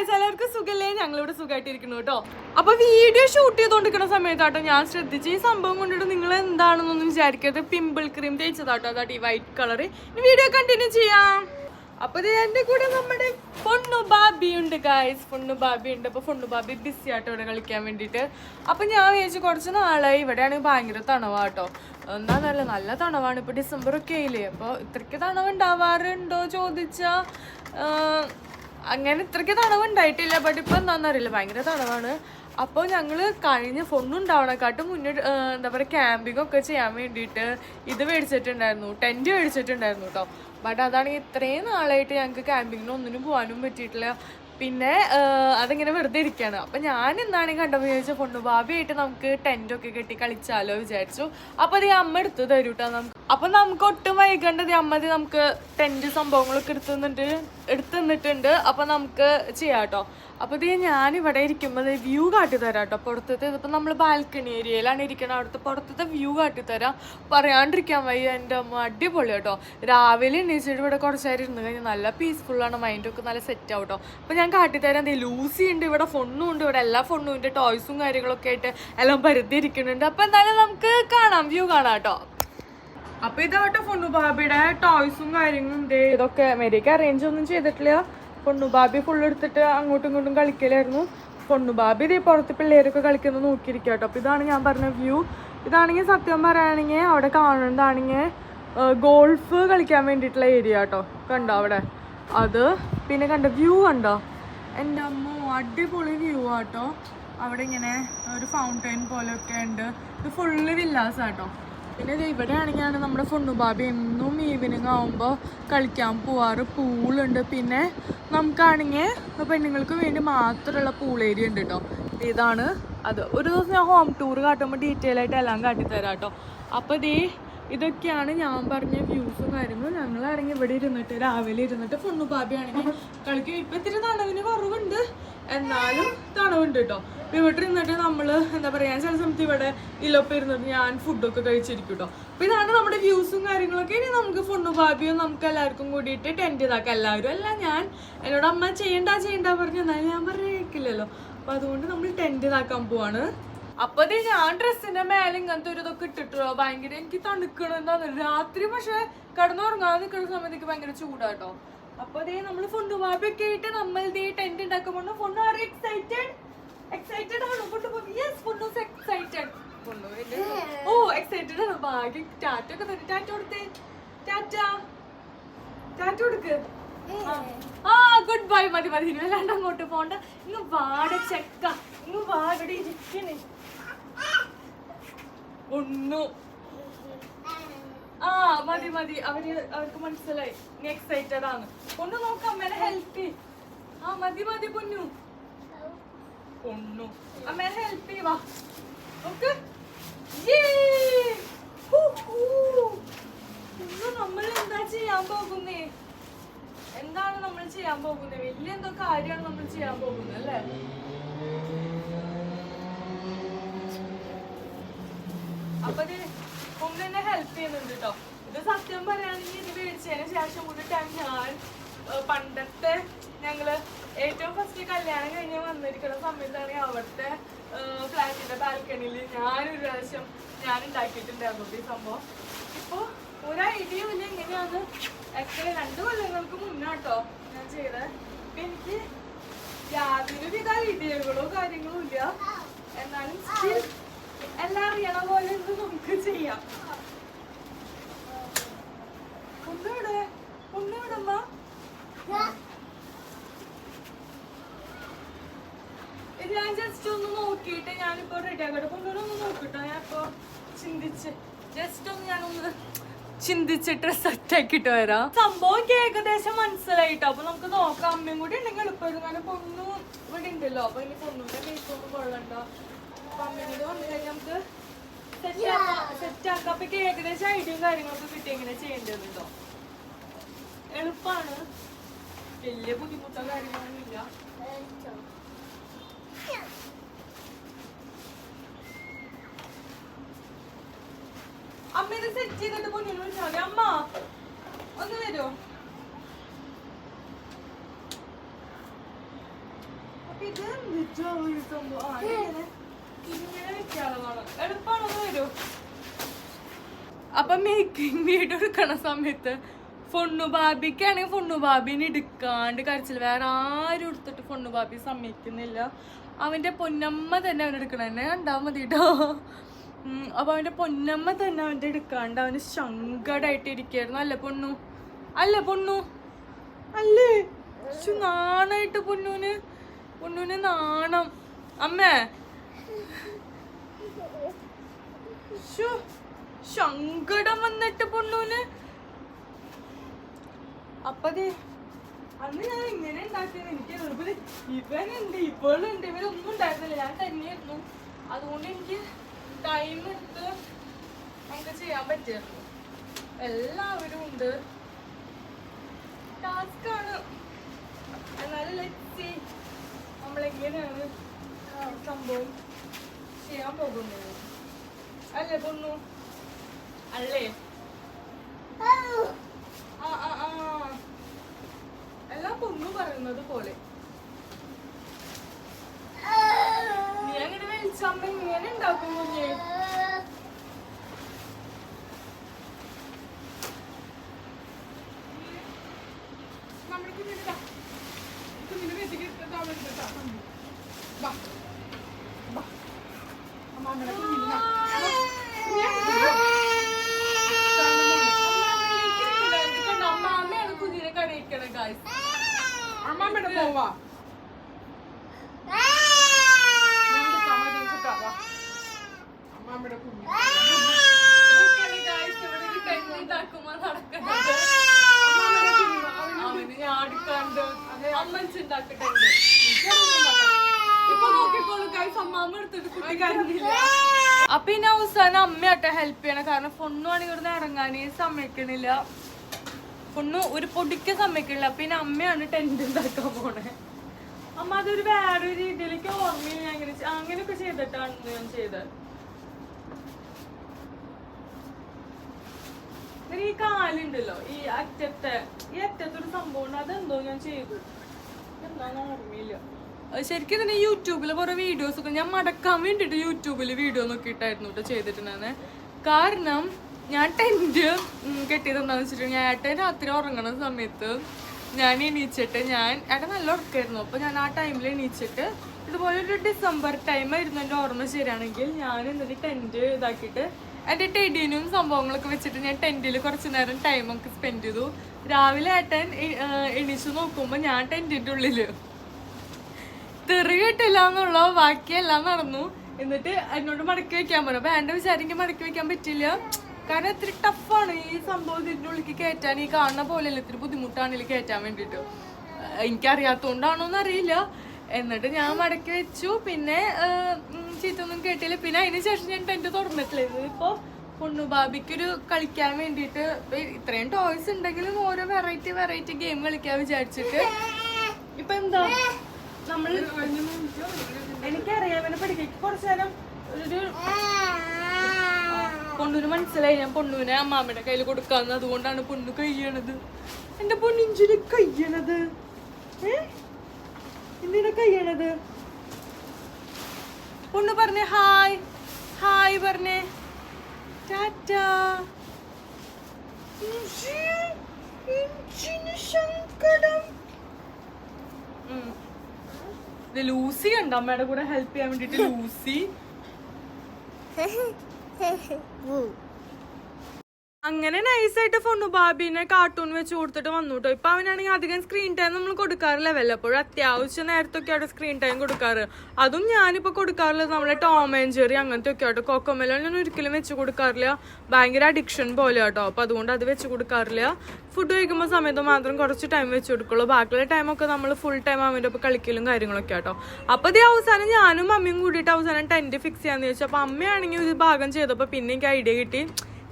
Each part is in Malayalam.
ഗായ്സ് എല്ലാവർക്കും സുഖല്ലേ? ഞങ്ങളിവിടെ സുഖമായിട്ടിരിക്കുന്നു കേട്ടോ. അപ്പൊ വീഡിയോ ഷൂട്ട് ചെയ്തോണ്ടിരിക്കുന്ന സമയത്താട്ടോ ഞാൻ ശ്രദ്ധിച്ച് ഈ സംഭവം കൊണ്ടിട്ട് നിങ്ങൾ എന്താണെന്നൊന്നും വിചാരിക്കരുത് പിമ്പിൾ ക്രീം തേച്ചതാട്ടോ അതാട്ട് ഈ വൈറ്റ് കളർ വീഡിയോ കണ്ടിന്യൂ ചെയ്യാം. അപ്പൊ എന്റെ കൂടെ നമ്മുടെ പൊണ്ണു ബാബി ഉണ്ട് ഗായ്സ് പൊണ്ണു ബാബി ഉണ്ട്. അപ്പൊ പൊണ്ണു ബാബി ബിസി ആട്ടോ ഇവിടെ കളിക്കാൻ വേണ്ടിട്ട് അപ്പൊ ഞാൻ വിചാരിച്ചു കുറച്ച് നാളായി. ഇവിടെയാണെങ്കിൽ ഭയങ്കര തണവാട്ടോ. എന്താന്നല്ല നല്ല തണവാണ് ഇപ്പൊ ഡിസംബർ ഒക്കെ ആയില്ലേ അപ്പൊ ഇത്രയ്ക്ക് തണവ് ഉണ്ടാവാറുണ്ടോ അങ്ങനെ ഇത്രയ്ക്ക് തടവ് ഉണ്ടായിട്ടില്ല ബട്ട് ഇപ്പൊ എന്താണെന്നറിയില്ല. ഭയങ്കര തടവാണ്. അപ്പോൾ ഞങ്ങൾ കഴിഞ്ഞ ഫൊണ്ണുണ്ടാവണക്കാട്ടും മുന്നേ എന്താ പറയുക ക്യാമ്പിംഗ് ഒക്കെ ചെയ്യാൻ വേണ്ടിയിട്ട് ഇത് മേടിച്ചിട്ടുണ്ടായിരുന്നു. ടെന്റ് മേടിച്ചിട്ടുണ്ടായിരുന്നു കേട്ടോ ബട്ട് അതാണെങ്കിൽ ഇത്രയും നാളായിട്ട് ഞങ്ങൾക്ക് ക്യാമ്പിങ്ങിന് ഒന്നിനും പോകാനും പറ്റിയിട്ടില്ല. പിന്നെ അതിങ്ങനെ വെറുതെ ഇരിക്കുകയാണ് അപ്പം ഞാൻ എന്താണെങ്കിൽ കണ്ടപ്പോൾ ചോദിച്ചാൽ പൊണ്ണു ഭാവിയായിട്ട് നമുക്ക് ടെന്റൊക്കെ കെട്ടി കളിച്ചാലോ? വിചാരിച്ചു. അപ്പോൾ അത് അമ്മ എടുത്ത് തരൂ കേട്ടോ നമുക്ക്. അപ്പം നമുക്ക് ഒട്ടും വൈകേണ്ടത് അമ്മ ഇത് നമുക്ക് ടെന്റ് സംഭവങ്ങളൊക്കെ എടുത്തു തന്നിട്ട് എടുത്തു തന്നിട്ടുണ്ട്. അപ്പം നമുക്ക് ചെയ്യാം കേട്ടോ അപ്പോൾ ഇത് ഞാനിവിടെ ഇരിക്കുമ്പോൾ വ്യൂ കാട്ടി തരാം കേട്ടോ പുറത്തത്തെ ഇതിപ്പോൾ നമ്മൾ ബാൽക്കണി ഏരിയയിലാണ് ഇരിക്കുന്നത് അവിടുത്തെ പുറത്തത്തെ വ്യൂ കാട്ടി തരാം പറയാണ്ടിരിക്കാൻ വയ്യ. എന്റെ അമ്മ അടിപൊളി കേട്ടോ. രാവിലെ എണീച്ചിട്ട് ഇവിടെ കുറച്ച് നേരം ഇരുന്ന് കഴിഞ്ഞാൽ നല്ല പീസ്ഫുള്ളാണ് മൈൻഡൊക്കെ നല്ല സെറ്റ് ആവും കേട്ടോ അപ്പോൾ ഞാൻ കാട്ടിത്തരാം. ദേ ലൂസി ഉണ്ട് ഇവിടെ ഫോണും ഉണ്ട് ഇവിടെ. എല്ലാ ഫോണും ഉണ്ട്. ടോയ്സും കാര്യങ്ങളൊക്കെ ആയിട്ട് എല്ലാം പരുത്തി ഇരിക്കുന്നുണ്ട്. അപ്പോൾ എന്തായാലും നമുക്ക് കാണാം. വ്യൂ കാണാം കേട്ടോ. അപ്പൊ ഇതാവട്ടെ പൊണ്ണു ബാബിയുടെ ടോയ്സും കാര്യങ്ങളും. ഉണ്ട് ഇതൊക്കെ മെരിക്ക് അറേഞ്ച് ഒന്നും ചെയ്തിട്ടില്ല. പൊണ്ണു ബാബി ഫുൾ എടുത്തിട്ട് അങ്ങോട്ടും ഇങ്ങോട്ടും കളിക്കലായിരുന്നു. പൊണ്ണു ബാബി ഇതേ പുറത്ത് പിള്ളേരൊക്കെ കളിക്കുന്നത് നോക്കിയിരിക്കുക കേട്ടോ അപ്പൊ ഇതാണ് ഞാൻ പറഞ്ഞ വ്യൂ ഇതാണെങ്കിൽ സത്യം പറയുകയാണെങ്കിൽ അവിടെ കാണുന്നതാണെങ്കിൽ ഗോൾഫ് കളിക്കാൻ വേണ്ടിയിട്ടുള്ള ഏരിയ കേട്ടോ കണ്ടോ അവിടെ? അത് പിന്നെ കണ്ടോ വ്യൂ കണ്ടോ? എന്റെ അമ്മ അടിപൊളി വ്യൂ ആട്ടോ അവിടെ ഇങ്ങനെ ഒരു ഫൗണ്ടൈൻ പോലെയൊക്കെ ഉണ്ട്. ഇത് ഫുള്ള് വില്ലാസ് ആട്ടോ പിന്നെ ഇവിടെ ആണെങ്കിൽ നമ്മുടെ ഫുണ്ണുബാബി എന്നും ഈവനിങ് ആകുമ്പോൾ കളിക്കാൻ പോവാറ്. പൂളുണ്ട്. പിന്നെ നമുക്കാണെങ്കിൽ പെണ്ണുങ്ങൾക്ക് വേണ്ടി മാത്രമുള്ള പൂൾ ഏരിയ ഉണ്ട് കേട്ടോ ഇതാണ്. അത് ഒരു ദിവസം ഞാൻ ഹോം ടൂർ കാട്ടുമ്പോൾ ഡീറ്റെയിൽ ആയിട്ട് എല്ലാം കാട്ടിത്തരാം കേട്ടോ അപ്പോൾ ദേ ഇതൊക്കെയാണ് ഞാൻ പറഞ്ഞ വ്യൂസും കാര്യങ്ങളും. ഞങ്ങളാണെങ്കിൽ ഇവിടെ ഇരുന്നിട്ട് രാവിലെ ഇരുന്നിട്ട് ഫുണ്ണു ബാബി ആണെങ്കിൽ കളിക്കും. ഇപ്പം ഇത്തിരി തണവിന് കുറവുണ്ട്. എന്നാലും തണവുണ്ട് കേട്ടോ. ഇപ്പം ഇവിടെ ഇരുന്നിട്ട് നമ്മൾ എന്താ പറയുക ചില സമയത്ത് ഇവിടെ ഇല്ലൊപ്പം ഇരുന്നിട്ട് ഞാൻ ഫുഡൊക്കെ കഴിച്ചിരിക്കും കേട്ടോ. അപ്പം ഇതാണ് നമ്മുടെ വ്യൂസും കാര്യങ്ങളൊക്കെ. ഇനി നമുക്ക് ഫുണ്ണു പാപ്പിയും നമുക്ക് എല്ലാവർക്കും കൂടിയിട്ട് ടെന്റ് ഇതാക്കാം. എല്ലാവരും അല്ല ഞാൻ. എന്നോട് അമ്മ ചെയ്യണ്ട ചെയ്യണ്ട പറഞ്ഞു. എന്നാലും ഞാൻ പറഞ്ഞേക്കില്ലല്ലോ അപ്പം അതുകൊണ്ട് നമ്മൾ ടെന്റ് ഇതാക്കാൻ പോവാണ്. അപ്പൊ ദേ ഞാൻ ഡ്രസ്സിന്റെ മേലെ ഇങ്ങനത്തെ ഒരു ഇതൊക്കെ ഇട്ടിട്ടോ ഭയങ്കര എനിക്ക് തണുക്കണം എന്താന്ന് രാത്രി പക്ഷെ കടന്നുറങ്ങാതെ നിൽക്കുന്ന സമയത്ത് എനിക്ക് ഭയങ്കര ചൂടാട്ടോ. അപ്പൊ ദേ നമ്മൾ വാപ്പൊക്കെ ആയിട്ട് നമ്മൾ ദേ ടെന്റ് ഉണ്ടാക്കുമ്പോൾ ഫുണ്ട് ആർ എക്സൈറ്റഡ് എക്സൈറ്റഡ് ആണ്? ഫുണ്ട് യെസ് ഫുണ്ട് എക്സൈറ്റഡ് ഓ എക്സൈറ്റഡ് ആണ്. ഭാഗ്യം. ടാറ്റ ഒക്കെ തന്നെ ടാറ്റ കൊടുത്തേ. ടാറ്റ. ടാറ്റ കൊടുക്ക്. ആ. ഗുഡ് ബൈ മതി മതി. ഇനി വല്ലാണ്ട് അങ്ങോട്ട് പോണ്ട. ഇങ്ങ് വാട ചെക്ക. ഇങ്ങ് വാടടി ഇരിക്കണേ ഒന്നു. ആ മതി മതി. അവർ അവർക്ക് മനസ്സിലായി. നീ എക്സൈറ്റഡ് ആണ്. ഒന്ന് നോക്കാം അമ്മേനെ ഹെൽപ്പ് ആ മതി മതി പൊന്നു. പൊന്നു. അമ്മേനെ ഹെൽപ്പ് വാ. നോക്ക്. നമ്മൾ എന്താ ചെയ്യാൻ പോകുന്നേ? എന്താണ് നമ്മൾ ചെയ്യാൻ പോകുന്നത് വലിയ എന്തോ കാര്യമാണ് നമ്മൾ ചെയ്യാൻ പോകുന്നത് അല്ലേ? ഇത് സത്യം ശേഷം പണ്ടത്തെ ഞങ്ങൾ ഏറ്റവും ഫസ്റ്റ് കല്യാണം കഴിഞ്ഞ് വന്നിരിക്കുന്ന സമയത്താണ് അവിടുത്തെ ഫ്ലാറ്റിന്റെ ബാൽക്കണിയിൽ ഞാനൊരു പ്രാവശ്യം ഞാൻ ഉണ്ടാക്കിയിട്ടുണ്ടായിരുന്നു ഈ സംഭവം. ഇപ്പൊ ഒരു ഐഡിയ ഇല്ല എങ്ങനെയാന്ന് ആക്ച്വലി രണ്ടു കൊല്ലങ്ങൾക്ക് മുന്നാട്ടോ ഞാൻ ചെയ്ത. എനിക്ക് യാതൊരുവിധ ഐഡിയകളോ കാര്യങ്ങളോ ഇല്ല. എന്നാലും still എല്ലാം അറിയണ നമുക്ക് ചെയ്യാം. ഒന്നുവിടെ ഒന്നുവിടമ്മ ഇത് ഞാൻ ജസ്റ്റ് ഒന്ന് നോക്കിയിട്ട് ഞാനിപ്പോ റെഡി ആക്കട്ടെ. കൊണ്ടുവരൊന്ന് നോക്കിട്ടോ ഞാൻ ഇപ്പൊ ചിന്തിച്ച്. ജസ്റ്റ് ഒന്ന് ഞാനൊന്ന് ചിന്തിച്ചിട്ട് സെറ്റ് ആക്കിട്ട് വരാം. സംഭവം ഏകദേശം മനസ്സിലായിട്ടോ. അപ്പൊ നമുക്ക് നോക്കാം. അമ്മയും കൂടി ഉണ്ടെങ്കിൽ എളുപ്പമായിരുന്നു കാരണം പൊന്നു ഇവിടെ ഉണ്ടല്ലോ. അപ്പൊ ഇനി പൊന്നുകൂടെ കൊള്ളണ്ട അപ്പൊ അമ്മയും കൂടി വന്നു കഴിഞ്ഞാൽ നമുക്ക് സെറ്റ് ആക്കാം സെറ്റ് ആക്കാം. അപ്പൊ എനിക്ക് ഏകദേശം ഐഡിയയും കാര്യങ്ങളൊക്കെ കിട്ടി എങ്ങനെ ചെയ്യേണ്ടതുണ്ടോ? എളുപ്പാണ്. വലിയ ബുദ്ധിമുട്ടോ കാര്യങ്ങളൊന്നും ഇല്ല അമ്മ ഇത് സെറ്റ് ചെയ്തിട്ട് പൊന്നിന് വിളിച്ചാൽ അമ്മ ഒന്ന് വരുമോ ഇത് എന്തിട്ടാ ഈ സംഭവം? അപ്പൊ മേക്കിംഗ് വീഡിയോ എടുക്കണ സമയത്ത് ഫൊണ്ണു ബാബിക്കാണെങ്കിൽ ഫൊണ്ണു ബാബിനെ എടുക്കാണ്ട് കരച്ചിൽ. വേറെ ആരും എടുത്തിട്ട് ഫൊണ്ണു ബാബി സമ്മതിക്കുന്നില്ല. അവന്റെ പൊന്നമ്മ തന്നെ അവൻ എടുക്കണ. തന്നെ കണ്ടാ മതി കേട്ടോ അപ്പൊ അവന്റെ പൊന്നമ്മ തന്നെ അവന്റെ എടുക്കാണ്ട് അവന് ശങ്കടായിട്ട് ഇരിക്കായിരുന്നു അല്ല പൊണ്ണു? അല്ല പൊണ്ണു? അല്ലേ? നാണായിട്ട് പൊന്നൂന്. പൊന്നൂന് നാണം. അമ്മേ സങ്കടം വന്നിട്ട് പൊണ്ണൂന് അപ്പത് അന്ന് ഞാൻ ഇങ്ങനെ ഉണ്ടാക്കിയത് എനിക്ക് എളുപ്പത്തിൽ ഇവനുണ്ട് ഇവളുണ്ട് ഇവരൊന്നും ഉണ്ടായിരുന്നില്ല. ഞാൻ തന്നെയായിരുന്നു. അതുകൊണ്ട് എനിക്ക് ടൈം എടുത്ത് നമുക്ക് ചെയ്യാൻ പറ്റിയായിരുന്നു എല്ലാവരും ഉണ്ട്. ടാസ്ക് ആണ്. എന്നാലും ലെറ്റ് നമ്മളെങ്ങനെയാണ് സംഭവം ചെയ്യാൻ പോകുന്നത്? അല്ലേ പൊന്നു? അല്ലേ? ആ ആ ആ. എല്ലാം പൊന്നു പറയുന്നത് പോലെ. നീ അങ്ങനെ വലിച്ചമ്മ ഇങ്ങനെ ഉണ്ടാക്കും കുഞ്ഞ് നമ്മുടെ കുഞ്ഞിന് ദാ. കുഞ്ഞിന് വെച്ചിട്ട് ഇട്ടിട്ട് അവൾ എടുത്തിട്ടാ. വാ. വാ. അമ്മാമ്മയുടെ കുഞ്ഞിന് ദാ. വാ. കുഞ്ഞെ. അമ്മാമ്മയാണ് കുഞ്ഞിനെ കരയിക്കണേ ഗായ്സ് അമ്മാമ്മയുടെ പോവാ ഞാൻ സമാധാനിച്ചിട്ടാ വാ അമ്മാമ്മയുടെ കുഞ്ഞ് ഗായ്സ് ഇവിടെ ഒരു കഞ്ഞി ഇതാക്കുമ്പോ നടക്കുന്നത് അമ്മാമ്മയുടെ കുഞ്ഞ് അവന് അവന് ഞാടിക്കാണ്ട് അമ്മച്ചുണ്ടാക്കട്ടെ ഇപ്പൊ നോക്കിക്കോളൂ ഗൈസ് അമ്മാമ്മ എടുത്തിട്ട് കുട്ടി കരഞ്ഞില്ല. അപ്പൊ ഈ അവസാനം അമ്മയാട്ടെ ഹെൽപ്പ് ചെയ്യണം. കാരണം പൊണ്ണുവാണെങ്കിൽ ഇവിടുന്ന് ഇറങ്ങാനേ സമ്മതിക്കണില്ല പൊണ്ണു ഒരു പൊടിക്ക് സമയക്കുള്ള പിന്നെ അമ്മയാണ് ടെന്റ് ഉണ്ടാക്കാൻ പോണേ. അമ്മ അതൊരു വേറൊരു രീതിയിലേക്ക് ഓർമ്മയിൽ ഞാൻ അങ്ങനെ അങ്ങനെയൊക്കെ ചെയ്തിട്ടാണ് ഞാൻ ചെയ്തത്. ഈ കാലുണ്ടല്ലോ ഈ അറ്റത്തെ ഈ അറ്റത്തെ ഒരു സംഭവം അതെന്തോ ഞാൻ ചെയ്തു. ഓർമ്മയില്ല. ശരിക്കും തന്നെ യൂട്യൂബിൽ കുറെ വീഡിയോസ് ഒക്കെ ഞാൻ മടക്കാൻ വേണ്ടിട്ട് യൂട്യൂബിൽ വീഡിയോ നോക്കിയിട്ടായിരുന്നു കേട്ടോ ചെയ്തിട്ടുണ്ടായിരുന്നെ. കാരണം ഞാൻ ടെന്റ് കെട്ടിയത് എന്താണെന്ന് വെച്ചിട്ടുണ്ടെങ്കിൽ ഏട്ടൻ രാത്രി ഉറങ്ങണ സമയത്ത് ഞാൻ എണീച്ചിട്ട് ഞാൻ ഏട്ടൻ നല്ല ഉറക്കായിരുന്നു. അപ്പോൾ ഞാൻ ആ ടൈമിൽ എണീച്ചിട്ട് ഇതുപോലെ ഒരു ഡിസംബർ ടൈം ആയിരുന്നു എന്റെ ഓർമ്മ ശരിയാണെങ്കിൽ ഞാൻ എന്നിട്ട് ടെന്റ് ഇതാക്കിയിട്ട് എന്റെ ടെഡിനും സംഭവങ്ങളൊക്കെ വെച്ചിട്ട് ഞാൻ ടെന്റിൽ കുറച്ച് നേരം ടൈമൊക്കെ സ്പെൻഡ് ചെയ്തു. രാവിലെ ഏട്ടൻ എണീച്ചു എണീച്ച് നോക്കുമ്പോൾ ഞാൻ ടെന്റിന്റെ ഉള്ളിൽ തെറി കിട്ടില്ല എന്നുള്ള ബാക്കിയെല്ലാം നടന്നു. എന്നിട്ട് എന്നോട് മടക്കി വെക്കാൻ പറഞ്ഞു. അപ്പോൾ എന്റെ വിചാരിക്കും മടക്കി വെക്കാൻ പറ്റില്ല കാരണം ഇത്തിരി ടഫാണ് ഈ സംഭവം ഇതിന്റെ ഉള്ളിലേക്ക് കയറ്റാൻ ഈ കാണുന്ന പോലെയല്ല ഇത്തിരി ബുദ്ധിമുട്ടാണ് ഇതിൽ കയറ്റാൻ വേണ്ടിയിട്ട്. എനിക്കറിയാത്തോണ്ടാണോ അറിയില്ല. എന്നിട്ട് ഞാൻ മടക്കി വെച്ചു. പിന്നെ ചീത്തൊന്നും കേട്ടില്ല. പിന്നെ അതിന് ശേഷം ഞാൻ ടെന്റ് തുറന്നിട്ടില്ല. ഇപ്പോൾ ഇപ്പൊ പൊണ്ണു ബാബിക്കൊരു കളിക്കാൻ വേണ്ടിയിട്ട് ഇത്രയും ടോയ്സ് ഉണ്ടെങ്കിലും ഓരോ വെറൈറ്റി വെറൈറ്റി ഗെയിം കളിക്കാൻ വിചാരിച്ചിട്ട്. ഇപ്പൊ എന്താ? നമ്മൾ എനിക്കറിയാം. പഠിക്കും കുറച്ചു നേരം ഒരു പൊണ്ണൂന് മനസ്സിലായി. ഞാൻ പൊണ്ണൂനെ അമ്മാമ്മയുടെ കയ്യിൽ കൊടുക്കാന്ന്. അതുകൊണ്ടാണ് പൊണ്ണു കയ്യണത്. എന്റെ പൊന്നിഞ്ചിന് കയ്യണത്. ഏ? എന്തിനാ കയ്യണത്? പൊണ്ണു പറഞ്ഞേ ഹായ്. ഹായ് പറഞ്ഞേ. ടാറ്റാ. ലൂസി ഉണ്ട് അമ്മയുടെ കൂടെ ഹെൽപ്പ് ചെയ്യാൻ വേണ്ടിട്ട് ലൂസി. 嘿嘿，不 അങ്ങനെ നൈസായിട്ട് ഫോണു ബാബിനെ കാർട്ടൂൺ വെച്ച് കൊടുത്തിട്ട് വന്നു കേട്ടോ ഇപ്പൊ അവനാണെങ്കിൽ അധികം സ്ക്രീൻ ടൈം നമ്മൾ കൊടുക്കാറില്ല. വല്ലപ്പോഴും അത്യാവശ്യം നേരത്തൊക്കെ ആയിട്ട് സ്ക്രീൻ ടൈം കൊടുക്കാറ്. അതും ഞാനിപ്പോ കൊടുക്കാറുള്ളത് നമ്മളെ ടോം ആൻഡ് ജെറി അങ്ങനത്തെ ഒക്കെ ആട്ടോ കൊക്കമെല്ലോ ഞാൻ ഒരിക്കലും വെച്ച് കൊടുക്കാറില്ല. ഭയങ്കര അഡിക്ഷൻ പോലെ കേട്ടോ അപ്പൊ അതുകൊണ്ട് അത് വെച്ച് കൊടുക്കാറില്ല. ഫുഡ് കഴിക്കുമ്പോൾ സമയത്ത് മാത്രം കുറച്ച് ടൈം വെച്ച് കൊടുക്കുള്ളൂ. ബാക്കിയുള്ള ടൈമൊക്കെ നമ്മൾ ഫുൾ ടൈം അവന്റെ ഒപ്പം കളിക്കലും കാര്യങ്ങളൊക്കെ ആട്ടോ. അപ്പൊ ഇത് അവസാനം ഞാനും അമ്മയും കൂടിയിട്ട് അവസാനം ടെന്റ് ഫിക്സ് ചെയ്യാന്ന് ചോദിച്ചു അപ്പൊ അമ്മയാണെങ്കിൽ ഒരു ഭാഗം ചെയ്തപ്പോ പിന്നെ എനിക്ക് ഐഡിയ കിട്ടി.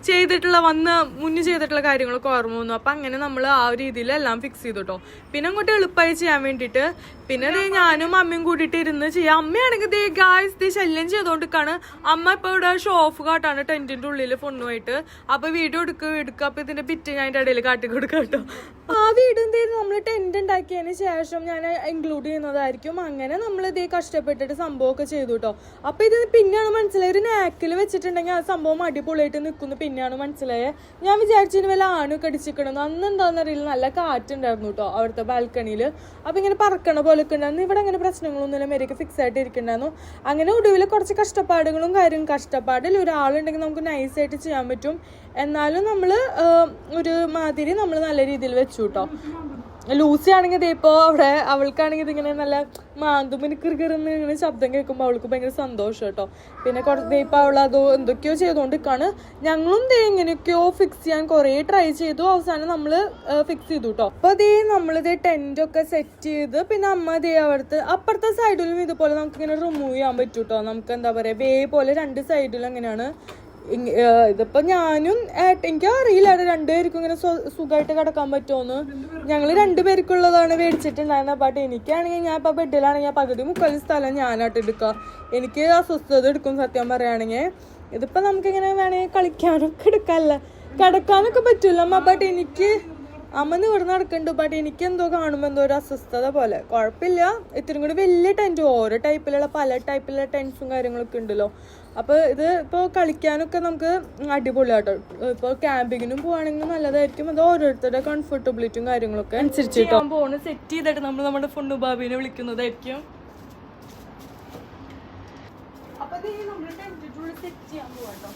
ചെയ്തിട്ടുള്ള വന്ന് മുന്നേ ചെയ്തിട്ടുള്ള കാര്യങ്ങളൊക്കെ ഓർമ്മ വന്നു. അപ്പം അങ്ങനെ നമ്മൾ ആ ഒരു രീതിയിൽ എല്ലാം ഫിക്സ് ചെയ്തു കേട്ടോ പിന്നെ അങ്ങോട്ട് എളുപ്പമായി ചെയ്യാൻ വേണ്ടിയിട്ട്. പിന്നെ ദേ ഞാനും അമ്മയും കൂടിയിട്ട് ഇരുന്ന് ചെയ്യാം. അമ്മയാണെങ്കിൽ ദേ ഗായ്സ് ദേ ശല്യം ചെയ്തുകൊണ്ടിരിക്കുകയാണ് അമ്മ ഇപ്പോൾ ഇവിടെ ഷോ ഓഫ് കാട്ടാണ് ടെന്റിന്റെ ഉള്ളിൽ ഫോണുമായിട്ട് അപ്പോൾ വീഡിയോ എടുക്കുക എടുക്കുക അപ്പോൾ ഇതിന്റെ ബിറ്റ് ഞാൻ അതിന്റെ ഇടയിൽ കാട്ടി കൊടുക്കാം കേട്ടോ ആ വീട് എന്തായിരുന്നു നമ്മൾ ടെന്റ് ഉണ്ടാക്കിയതിന് ശേഷം ഞാൻ ഇൻക്ലൂഡ് ചെയ്യുന്നതായിരിക്കും. അങ്ങനെ നമ്മൾ ഇതേ കഷ്ടപ്പെട്ടിട്ട് സംഭവമൊക്കെ ചെയ്തു കേട്ടോ അപ്പോൾ ഇത് പിന്നെയാണ് മനസ്സിലായി ഒരു നാക്കിൽ വെച്ചിട്ടുണ്ടെങ്കിൽ ആ സംഭവം അടിപൊളിയായിട്ട് നിൽക്കുന്നു. പിന്നെയാണ് മനസ്സിലായത് ഞാൻ വിചാരിച്ചതിന് വല്ല ആണൊക്കെ അടിച്ചിരിക്കണമെന്ന് അന്ന് എന്താണെന്നറിയില്ല നല്ല കാറ്റുണ്ടായിരുന്നു കേട്ടോ അവിടുത്തെ ബാൽക്കണിയിൽ അപ്പോൾ ഇങ്ങനെ പറക്കണ പോലെ ഒക്കെ ഉണ്ടായിരുന്നു. ഇവിടെ അങ്ങനെ പ്രശ്നങ്ങളൊന്നുമില്ല. മെരിക്ക് ഫിക്സ് ആയിട്ട് ഇരിക്കണ്ടായിരുന്നു. അങ്ങനെ ഒടുവിൽ കുറച്ച് കഷ്ടപ്പാടുകളും കാര്യം കഷ്ടപ്പാടിൽ ഒരാളുണ്ടെങ്കിൽ നമുക്ക് നൈസായിട്ട് ചെയ്യാൻ പറ്റും. എന്നാലും നമ്മൾ ഒരു മാതിരി നമ്മൾ നല്ല രീതിയിൽ വെച്ചു കേട്ടോ ലൂസി ആണെങ്കിൽ ഇപ്പോൾ അവിടെ അവൾക്കാണെങ്കിൽ ഇതിങ്ങനെ നല്ല മാന്തുമിന് കിറുകിറുന്ന് ഇങ്ങനെ ശബ്ദം കേൾക്കുമ്പോൾ അവൾക്ക് ഭയങ്കര സന്തോഷം കേട്ടോ. പിന്നെ കുറച്ച് ഇപ്പോൾ അവൾ അത് എന്തൊക്കെയോ ചെയ്തുകൊണ്ടിരിക്കുകയാണ് ഞങ്ങളും ദേ എങ്ങനെയൊക്കെയോ ഫിക്സ് ചെയ്യാൻ കുറേ ട്രൈ ചെയ്തു. അവസാനം നമ്മൾ ഫിക്സ് ചെയ്തു കേട്ടോ അപ്പോൾ ദേ നമ്മളിത് ടെന്റൊക്കെ സെറ്റ് ചെയ്ത് പിന്നെ അമ്മ ദേ അവിടുത്തെ അപ്പുറത്തെ സൈഡിലും ഇതുപോലെ നമുക്ക് ഇങ്ങനെ റിമൂവ് ചെയ്യാൻ പറ്റും കേട്ടോ നമുക്ക് എന്താ പറയുക വേ പോലെ രണ്ട് സൈഡിലും എങ്ങനെയാണ് ഇതിപ്പോ ഞാനും ഏട്ട എനിക്ക് അറിയില്ല അത് രണ്ടുപേർക്കും ഇങ്ങനെ സുഖമായിട്ട് കിടക്കാൻ പറ്റുമോന്ന് ഞങ്ങൾ രണ്ടുപേർക്കുള്ളതാണ് മേടിച്ചിട്ടുണ്ടായിരുന്നത് ബട്ട് എനിക്കാണെങ്കിൽ ഞാൻ ഇപ്പൊ ബെഡിലാണെങ്കിൽ പകുതി മുക്കാൽ സ്ഥലം ഞാനായിട്ട് എടുക്കുക എനിക്ക് അസ്വസ്ഥത എടുക്കും സത്യം പറയുകയാണെങ്കിൽ ഇതിപ്പോ നമുക്കിങ്ങനെ വേണമെങ്കിൽ കളിക്കാനൊക്കെ എടുക്കാല്ല. കിടക്കാനൊക്കെ പറ്റൂല അമ്മ. ബട്ട് എനിക്ക് അമ്മ ഇവിടെ നടക്കുന്നുണ്ട് ബട്ട് എനിക്ക് എന്തോ കാണുമ്പോൾ എന്തോ ഒരു അസ്വസ്ഥത പോലെ. കുഴപ്പമില്ല ഇത്തിരി കൂടി വലിയ ടെന്റ് ഓരോ ടൈപ്പിലുള്ള പല ടൈപ്പിലുള്ള ടെൻസും കാര്യങ്ങളൊക്കെ ഉണ്ടല്ലോ. അപ്പോൾ ഇത് ഇപ്പോൾ കളിക്കാനൊക്കെ നമുക്ക് അടിപൊളിയാട്ടോ ഇപ്പോൾ ക്യാമ്പിങ്ങിനും പോവാണെങ്കിൽ നല്ലതായിരിക്കും. അത് ഓരോരുത്തരുടെ കംഫർട്ടബിലിറ്റിയും കാര്യങ്ങളൊക്കെ അനുസരിച്ചിട്ടോ പോണ്. സെറ്റ് ചെയ്തിട്ട് നമ്മൾ നമ്മുടെ ഫുണ്ണു ഭാവിനെ വിളിക്കുന്നതായിരിക്കും. അപ്പൊ നമ്മൾ ടെന്റിട്ടുള്ളിൽ സെറ്റ് ചെയ്യാൻ പോവാട്ടോ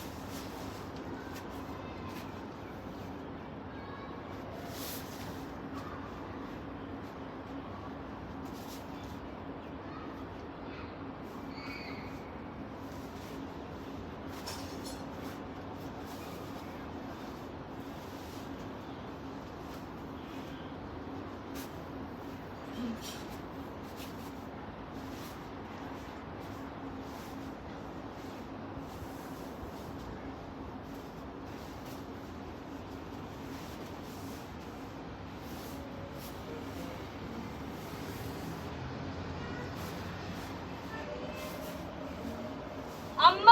അമ്മ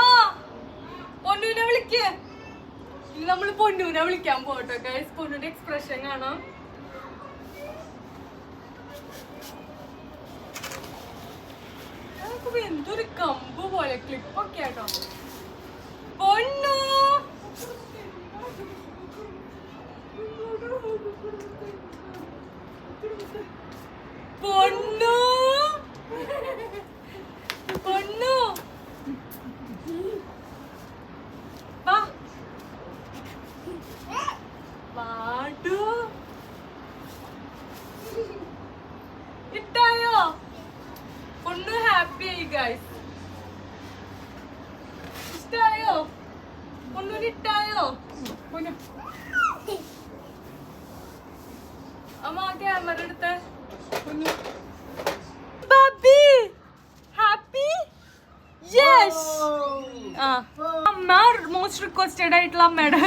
ഇനി നമ്മൾ പൊന്നൂനെ വിളിക്കാൻ പോട്ടെ ഗൈസ് പൊന്നൂന്റെ എക്സ്പ്രഷൻ കാണാം. എന്തൊരു കമ്പ് പോലെ ക്ലിപ്പൊക്കെ ആട്ടോ. പൊന്നു! പൊന്നു! പൊന്നു! വാ പാടു ഇട്ടായോ പൊണ്ണു ഹാപ്പി ആയി ഗൈസ് ഇഷ്ടായോ പൊണ്ണൂന് ഇട്ടായോ പൊന്നു അമ്മ ക്യാമറ എടുത്ത് പൊന്നു ബാബി ഹാപ്പി യെസ് ആ അമ്മ മോസ്റ്റ് റിക്വസ്റ്റഡ് ആയിട്ടുള്ള അമ്മയുടെ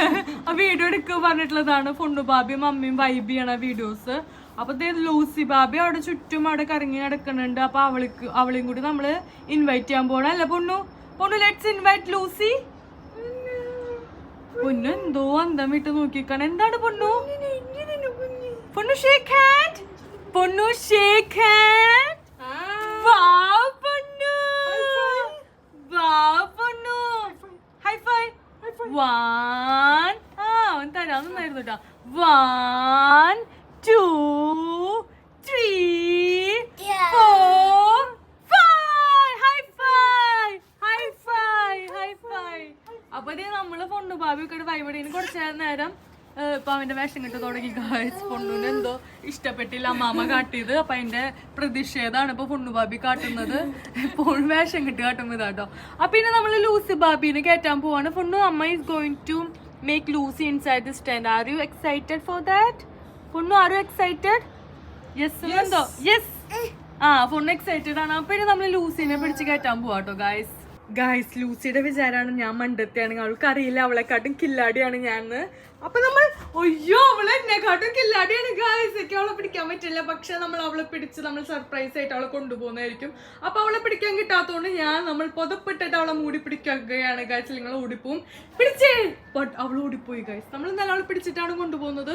ആ വീഡിയോ എടുക്കുക പറഞ്ഞിട്ടുള്ളതാണ്. ഫുണ്ണു ബാബിയും അമ്മയും വൈബ് ചെയ്യണ വീഡിയോസ് അപ്പൊ ലൂസി ബാബി അവിടെ ചുറ്റും അവിടെ കറങ്ങി നടക്കുന്നുണ്ട്. അപ്പൊ അവൾക്ക് അവളെയും കൂടി നമ്മൾ ഇൻവൈറ്റ് ചെയ്യാൻ പോണ. അല്ല Ponnu Ponnu let's invite Lucy Ponnu എന്തോ അന്തം വിട്ട് നോക്കിക്കാണ് എന്താണ് പൊണ്ണു പൊണ്ണു shake hand പൊണ്ണു shake hand Wow, പൊണ്ണു വാ പൊന്നു. ഹൈ ഫൈ വൺ ആ അവൻ തരാൻ നന്നായിരുന്നു കേട്ടോ one two three four five high five high five high five അപ്പൊ നമ്മൾ പൊണ്ണു ഭാവി ഒക്കെ വൈബടിന് കുറച്ച് നേരം ഇപ്പൊ അവന്റെ വേഷം കിട്ടു തുടങ്ങി പൊണ്ണുന് എന്തോ ഇഷ്ടപ്പെട്ടില്ല അമ്മാമ കാട്ടിയത്. അപ്പൊ അതിന്റെ പ്രതിഷേധാണ് ഇപ്പൊ പൊണ്ണു ബാബി കാട്ടുന്നത്. എപ്പോഴും വേഷം കിട്ടി കാട്ടുമ്പോ ഇതാട്ടോ അപ്പൊ പിന്നെ നമ്മൾ ലൂസി ബാബിനെ കയറ്റാൻ പോവാണ്. പൊണ്ണു അമ്മ is going to make Lucy inside the stand are you excited for that പൊണ്ണു are you excited yes എന്തോ? യെസ് ആ പൊണ്ണു എക്സൈറ്റഡ് ആണ്. അപ്പൊ ഇനി നമ്മൾ ലൂസിനെ പിടിച്ച് കയറ്റാൻ പോവാട്ടോ ഗായ്സ് ഗായ്സ് ലൂസിയുടെ വിചാരമാണ് ഞാൻ മണ്ടത്തിയാണെങ്കിൽ അവൾക്ക് അറിയില്ല അവളെക്കാട്ടും കില്ലാടിയാണ് ഞാൻ അപ്പൊ നമ്മൾ അയ്യോ അവളെ എന്നെക്കാട്ടും കില്ലാടിയാണ് ഗായ്സ് ഒക്കെ അവളെ പിടിക്കാൻ പറ്റില്ല. പക്ഷെ നമ്മൾ അവളെ പിടിച്ച് നമ്മൾ സർപ്രൈസ് ആയിട്ട് അവളെ കൊണ്ടുപോകുന്നതായിരിക്കും. അപ്പൊ അവളെ പിടിക്കാൻ കിട്ടാത്തതുകൊണ്ട് ഞാൻ നമ്മൾ പുതപ്പിട്ടിട്ട് അവളെ മൂടി പിടിക്കുകയാണ് ഗായ്സ് നിങ്ങൾ ഓടിപ്പോവും. പിടിച്ചേ! ബട്ട് അവൾ ഓടിപ്പോയി ഗായ്സ് നമ്മൾ ഇന്നലെ അവളെ പിടിച്ചിട്ടാണ് കൊണ്ടുപോകുന്നത്.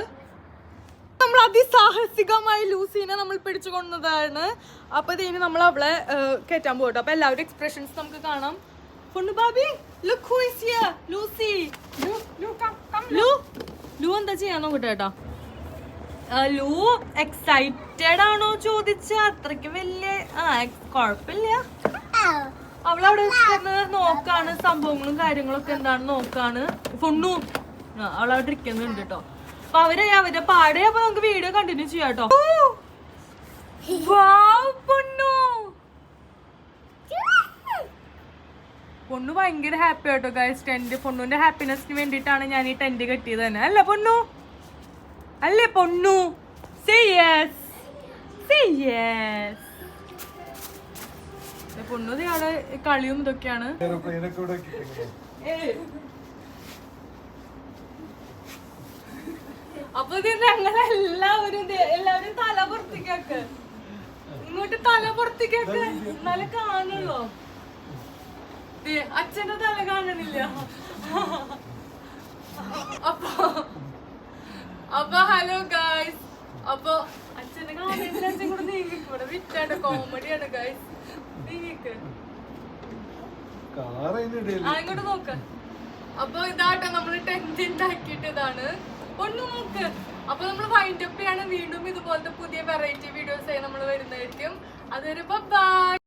നമ്മൾ അതിസാഹസികമായി ലൂസീനെ നമ്മൾ പിടിച്ചു കൊണ്ടതാണ് അപ്പൊ ഇതിന് നമ്മൾ അവളെ കയറ്റാൻ പോകട്ടോ. അപ്പൊ എല്ലാവരും എക്സ്പ്രഷൻസ് നമുക്ക് കാണാം. പൊണ്ണു baby look who is here Lucy. ലു ലു എന്താ ചെയ്യാൻ നോക്കട്ടെ കേട്ടോ. എക്സൈറ്റഡ് ആണോ ചോദിച്ച. അത്രയ്ക്ക് വലിയ ആ കുഴപ്പമില്ല. അവളവിടെ നോക്കാണ്. സംഭവങ്ങളും കാര്യങ്ങളൊക്കെ എന്താണ് നോക്കാണ്. ഫുണ്ണു അവളവിടെ ഇരിക്കുന്നുണ്ട് കേട്ടോ. അപ്പൊ അവർ അവരെ പാടെ അപ്പൊ നമുക്ക് വീഡിയോ കണ്ടിന്യൂ ചെയ്യാം കേട്ടോ പൊണ്ണു ഭയങ്കര ഹാപ്പി ആട്ടോ ഗൈസ് ടെന്റ് പൊണ്ണുവിന്റെ ഹാപ്പിനെസ്സിന് വേണ്ടിട്ടാണ് ഞാൻ ഈ ടെന്റ് കെട്ടിയത് തന്നെ. അല്ല പൊണ്ണു അല്ലേ പൊണ്ണു യെസ് യെസ് പൊണ്ണു ഇയാളെ കളിയും ഇതൊക്കെയാണ്. അപ്പൊ ഇത് ഞങ്ങളെല്ലാവരും എല്ലാവരും തല പുറത്തേക്കാക്ക്. ഇങ്ങോട്ട് തല പുറത്തേക്കാക്ക്. എന്നാലും കാണുള്ളോ. അച്ഛന്റെ തല കാണണില്ല. അപ്പൊ അപ്പൊ ഹലോ ഗായ്സ് അപ്പൊ അച്ഛനെ കാണുന്നില്ല അച്ഛൻ കൂടെ നീങ്ങിക്കൂടെ വിറ്റാണ് കോമഡിയാണ് ഗായ്സ് നീങ്ങിക്ക്. ഇങ്ങോട്ട് നോക്ക്. അപ്പൊ ഇതാട്ടോ നമ്മൾ ടെന്റ് ഉണ്ടാക്കിയിട്ട് ഇതാണ്. ഒന്ന് നോക്ക്. അപ്പൊ നമ്മൾ വൈൻഡപ്പ് ചെയ്യാണ് വീണ്ടും ഇതുപോലത്തെ പുതിയ വെറൈറ്റി വീഡിയോസ് ആയി നമ്മൾ വരുന്നതായിരിക്കും. അതൊരു ബൈ